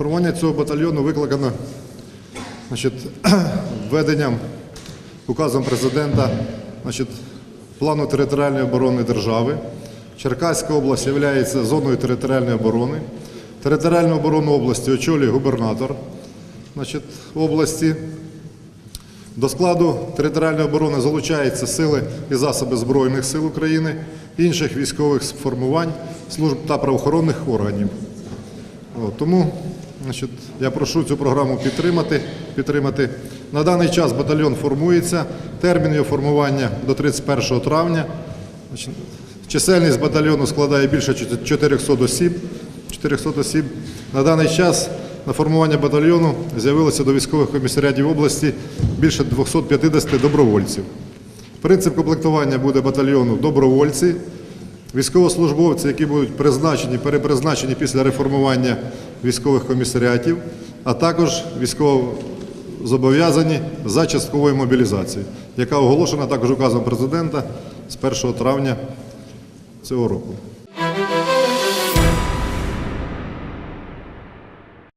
Формування цього батальйону викликано введенням указом президента плану територіальної оборони держави. Черкаська область є зоною територіальної оборони. Територіальну оборону області очолює губернатор області. До складу територіальної оборони залучаються сили і засоби Збройних сил України, інших військових формувань, служб та правоохоронних органів. Тому я прошу цю програму підтримати, підтримати. На даний час батальйон формується. Термін його формування до 31 травня. Чисельність батальйону складає більше 400 осіб. 400 осіб. На даний час на формування батальйону з'явилося до військових комісаріатів області більше 250 добровольців. Принцип комплектування буде батальйону добровольці, військовослужбовці, які будуть призначені, перепризначені після реформування військових комісаріатів, а також військовозобов'язані за частковою мобілізацією, яка оголошена також указом президента з 1 травня цього року.